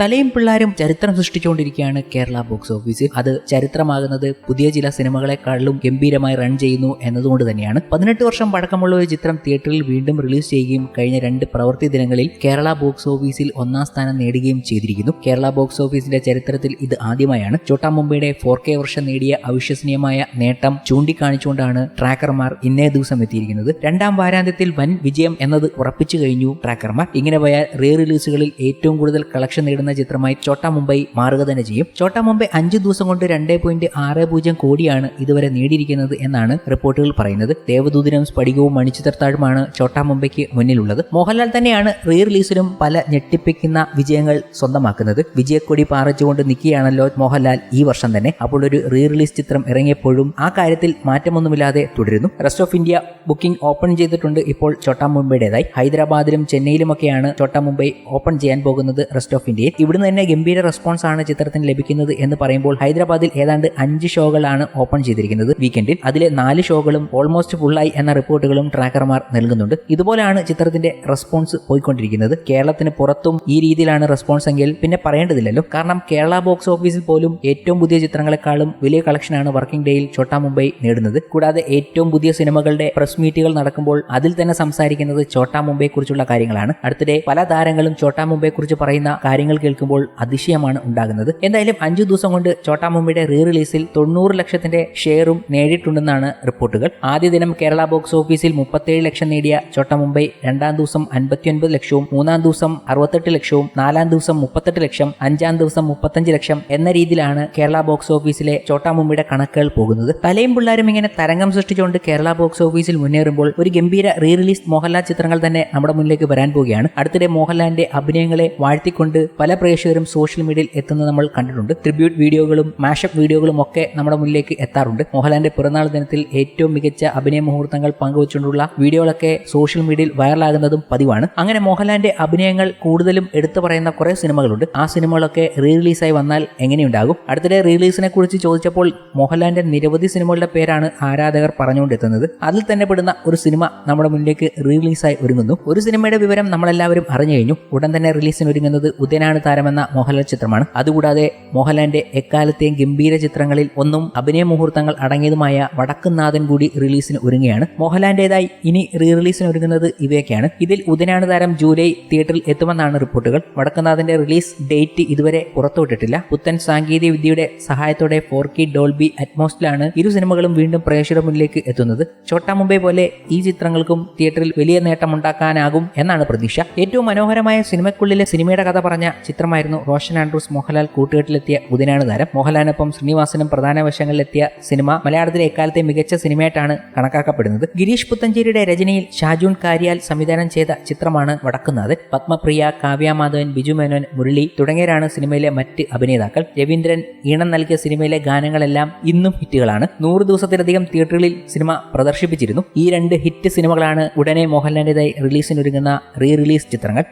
തലയും പിള്ളാരും ചരിത്രം സൃഷ്ടിച്ചുകൊണ്ടിരിക്കുകയാണ് കേരള ബോക്സ് ഓഫീസിൽ. അത് ചരിത്രമാകുന്നത് പുതിയ ചില സിനിമകളെക്കാളും ഗംഭീരമായി റൺ ചെയ്യുന്നു എന്നതുകൊണ്ട് തന്നെയാണ്. പതിനെട്ട് വർഷം പഴക്കമുള്ള ഒരു ചിത്രം തിയേറ്ററിൽ വീണ്ടും റിലീസ് ചെയ്യുകയും കഴിഞ്ഞ രണ്ട് പ്രവൃത്തി ദിനങ്ങളിൽ കേരള ബോക്സ് ഓഫീസിൽ ഒന്നാം സ്ഥാനം നേടുകയും ചെയ്തിരിക്കുന്നു. കേരള ബോക്സ് ഓഫീസിന്റെ ചരിത്രത്തിൽ ഇത് ആദ്യമായാണ്. ചോട്ടാ മുംബൈയുടെ ഫോർ കെ വർഷം നേടിയ അവിശ്വസനീയമായ നേട്ടം ചൂണ്ടിക്കാണിച്ചുകൊണ്ടാണ് ട്രാക്കർമാർ ഇന്നേ ദിവസം എത്തിയിരിക്കുന്നത്. രണ്ടാം വാരാന്ത്യത്തിൽ വൻ വിജയം എന്നത് ഉറപ്പിച്ചു കഴിഞ്ഞു ട്രാക്കർമാർ. ഇങ്ങനെ പോയാൽ റീ റിലീസുകളിൽ ഏറ്റവും കൂടുതൽ കളക്ഷൻ നേടുന്ന ചിത്രമായി ചോട്ടാ മുംബൈ മാറുക തന്നെ ചെയ്യും. ചോട്ടാ മുംബൈ അഞ്ച് ദിവസം കൊണ്ട് രണ്ടേ പോയിന്റ് ആറ് പൂജ്യം കോടിയാണ് ഇതുവരെ നേടിയിരിക്കുന്നത് എന്നാണ് റിപ്പോർട്ടുകൾ പറയുന്നത്. ദേവദൂതിനും സ്ഫടികവും മണിച്ചിത്രത്താഴുമാണ് ചോട്ടാ മുംബൈക്ക് മുന്നിലുള്ളത്. മോഹൻലാൽ തന്നെയാണ് റീ റിലീസിലും പല ഞെട്ടിപ്പിക്കുന്ന വിജയങ്ങൾ സ്വന്തമാക്കുന്നത്. വിജയക്കൊടി പാറിച്ചുകൊണ്ട് നിൽക്കുകയാണല്ലോ മോഹൻലാൽ ഈ വർഷം തന്നെ. അപ്പോൾ ഒരു റീ റിലീസ് ചിത്രം ഇറങ്ങിയപ്പോഴും ആ കാര്യത്തിൽ മാറ്റമൊന്നുമില്ലാതെ തുടരുന്നു. Rest of India booking open ചെയ്തിട്ടുണ്ട് ഇപ്പോൾ ചോട്ടാ മുംബൈയുടേതായി. ഹൈദരാബാദിലും ചെന്നൈയിലുമൊക്കെയാണ് ചോട്ടാ മുംബൈ ഓപ്പൺ ചെയ്യാൻ പോകുന്നത് റെസ്റ്റ് ഓഫ് ഇന്ത്യയിൽ. ഇവിടുന്ന് തന്നെ ഗംഭീര റെസ്പോൺസ് ആണ് ചിത്രത്തിന് ലഭിക്കുന്നത് എന്ന് പറയുമ്പോൾ ഹൈദരാബാദിൽ ഏതാണ്ട് അഞ്ച് ഷോകളാണ് ഓപ്പൺ ചെയ്തിരിക്കുന്നത്. വീക്കെൻഡിൽ അതിലെ നാല് ഷോകളും ഓൾമോസ്റ്റ് ഫുള്ളായി എന്ന റിപ്പോർട്ടുകളും ട്രാക്കർമാർ നൽകുന്നുണ്ട്. ഇതുപോലെയാണ് ചിത്രത്തിന്റെ റെസ്പോൺസ് പോയിക്കൊണ്ടിരിക്കുന്നത്. കേരളത്തിന് പുറത്തും ഈ രീതിയിലാണ് റെസ്പോൺസ് എങ്കിൽ പിന്നെ പറയേണ്ടതില്ലല്ലോ. കാരണം കേരള ബോക്സ് ഓഫീസിൽ പോലും ഏറ്റവും പുതിയ ചിത്രങ്ങളെക്കാളും വലിയ കളക്ഷനാണ് വർക്കിംഗ് ഡേയിൽ ചോട്ടാ മുംബൈ നേടുന്നത്. കൂടാതെ ഏറ്റവും പുതിയ സിനിമകളുടെ പ്രസ് മീറ്റുകൾ നടക്കുമ്പോൾ അതിൽ തന്നെ സംസാരിക്കുന്നത് ചോട്ടാ മുംബൈയെക്കുറിച്ചുള്ള കാര്യങ്ങളാണ്. അടുത്തിടെ പല താരങ്ങളും ചോട്ടാ മുംബൈയെക്കുറിച്ച് പറയുന്ന കാര്യങ്ങൾ കേൾക്കുമ്പോൾ അതിശയമാണ് ഉണ്ടാകുന്നത്. എന്തായാലും അഞ്ചു ദിവസം കൊണ്ട് ചോട്ടാമുമ്പിയുടെ റീ റിലീസിൽ തൊണ്ണൂറ് ലക്ഷത്തിന്റെ ഷെയറും നേടിയിട്ടുണ്ടെന്നാണ് റിപ്പോർട്ടുകൾ. ആദ്യ ദിനം കേരള ബോക്സ് ഓഫീസിൽ മുപ്പത്തേഴ് ലക്ഷം നേടിയ ചോട്ടാമുംബൈ രണ്ടാം ദിവസം അൻപത്തിയൊൻപത് ലക്ഷവും മൂന്നാം ദിവസം അറുപത്തെട്ട് ലക്ഷവും നാലാം ദിവസം മുപ്പത്തെട്ട് ലക്ഷം അഞ്ചാം ദിവസം മുപ്പത്തഞ്ച് ലക്ഷം എന്ന രീതിയിലാണ് കേരള ബോക്സ് ഓഫീസിലെ ചോട്ടാമുമ്പിയുടെ കണക്കുകൾ പോകുന്നത്. തലയും പിള്ളേരും ഇങ്ങനെ തരംഗം സൃഷ്ടിച്ചുകൊണ്ട് കേരള ബോക്സ് ഓഫീസിൽ മുന്നേറുമ്പോൾ ഒരു ഗംഭീര റീ റിലീസ് മോഹൻലാൽ ചിത്രങ്ങൾ തന്നെ നമ്മുടെ മുന്നിലേക്ക് വരാൻ പോവുകയാണ്. അടുത്തിടെ മോഹൻലാലിന്റെ അഭിനയങ്ങളെ വാഴ്ത്തിക്കൊണ്ട് പല പ്രേക്ഷകരും സോഷ്യൽ മീഡിയയിൽ എത്തുന്നത് നമ്മൾ കണ്ടിട്ടുണ്ട്. ട്രിബ്യൂട്ട് വീഡിയോകളും മാഷപ്പ് വീഡിയോകളും ഒക്കെ നമ്മുടെ മുന്നിലേക്ക് എത്താറുണ്ട്. മോഹൻലാലിന്റെ പിറന്നാൾ ദിനത്തിൽ ഏറ്റവും മികച്ച അഭിനയ മുഹൂർത്തങ്ങൾ പങ്കുവച്ചുകൊണ്ടുള്ള വീഡിയോകളൊക്കെ സോഷ്യൽ മീഡിയയിൽ വൈറലാകുന്നതും പതിവാണ്. അങ്ങനെ മോഹൻലാലിന്റെ അഭിനയങ്ങൾ കൂടുതലും എടുത്തു പറയുന്ന കുറെ സിനിമകളുണ്ട്. ആ സിനിമകളൊക്കെ റീ റിലീസായി വന്നാൽ എങ്ങനെയുണ്ടാകും? അടുത്തിടെ റിലീസിനെ കുറിച്ച് ചോദിച്ചപ്പോൾ മോഹൻലാലിന്റെ നിരവധി സിനിമകളുടെ പേരാണ് ആരാധകർ പറഞ്ഞുകൊണ്ടെത്തുന്നത്. അതിൽ തന്നെ പെടുന്ന ഒരു സിനിമ നമ്മുടെ മുന്നിലേക്ക് റിലീസായി ഒരുങ്ങുന്നു. ഒരു സിനിമയുടെ വിവരം നമ്മളെല്ലാവരും അറിഞ്ഞു കഴിഞ്ഞു. ഉടൻ തന്നെ റിലീസിന് ഒരുങ്ങുന്നത് ഉദയനാണ് താരമെന്ന മോഹൻലാൽ ചിത്രമാണ്. അതുകൂടാതെ മോഹൻലാലിന്റെ എക്കാലത്തെയും ഗംഭീര ചിത്രങ്ങളിൽ ഒന്നും അഭിനയ മുഹൂർത്തങ്ങൾ അടങ്ങിയതുമായ വടക്കുന്നാഥൻ കൂടി റിലീസിന് ഒരുങ്ങുകയാണ്. മോഹൻലാലിന്റേതായി ഇനി റീ റിലീസിന് ഒരുങ്ങുന്നത് ഇവയൊക്കെയാണ്. ഇതിൽ ഉദനാണ് താരം ജൂലൈ തിയേറ്ററിൽ എത്തുമെന്നാണ് റിപ്പോർട്ടുകൾ. വടക്കുന്നാഥന്റെ റിലീസ് ഡേറ്റ് ഇതുവരെ പുറത്തുവിട്ടിട്ടില്ല. പുത്തൻ സാങ്കേതിക വിദ്യയുടെ സഹായത്തോടെ ഫോർ കെ ഡോൾബി അറ്റ്മോസ്റ്റിലാണ് ഇരു സിനിമകളും വീണ്ടും പ്രേക്ഷകരുടെ മുന്നിലേക്ക് എത്തുന്നത്. ചോട്ടാ മുംബൈ പോലെ ഈ ചിത്രങ്ങൾക്കും തിയേറ്ററിൽ വലിയ നേട്ടമുണ്ടാക്കാനാകും എന്നാണ് പ്രതീക്ഷ. ഏറ്റവും മനോഹരമായ സിനിമയ്ക്കുള്ളിലെ സിനിമയുടെ കഥ പറഞ്ഞ ചിത്രമായിരുന്നു റോഷൻ ആൻഡ്രൂസ് മോഹൻലാൽ കൂട്ടുകെട്ടിലെത്തിയ ബുധനാണ് താരം. മോഹൻലാലിനൊപ്പം ശ്രീനിവാസനും പ്രധാന വശങ്ങളിലെത്തിയ സിനിമ മലയാളത്തിലെ എക്കാലത്തെ മികച്ച സിനിമയായിട്ടാണ് കണക്കാക്കപ്പെടുന്നത്. ഗിരീഷ് പുത്തഞ്ചേരിയുടെ രചനയിൽ ഷാജൂൺ കാരിയാൽ സംവിധാനം ചെയ്ത ചിത്രമാണ് വടക്കുന്നത് പത്മപ്രിയ കാവ്യ മാധവൻ ബിജു മേനോൻ മുരളി തുടങ്ങിയവരാണ് സിനിമയിലെ മറ്റ് അഭിനേതാക്കൾ. രവീന്ദ്രൻ ഈണം നൽകിയ സിനിമയിലെ ഗാനങ്ങളെല്ലാം ഇന്നും ഹിറ്റുകളാണ്. നൂറ് ദിവസത്തിലധികം തിയേറ്ററുകളിൽ സിനിമ പ്രദർശിപ്പിച്ചിരുന്നു. ഈ രണ്ട് ഹിറ്റ് സിനിമകളാണ് ഉടനെ മോഹൻലാലിന്റേതായി റിലീസിനൊരുങ്ങുന്ന റീ റിലീസ് ചിത്രങ്ങൾ.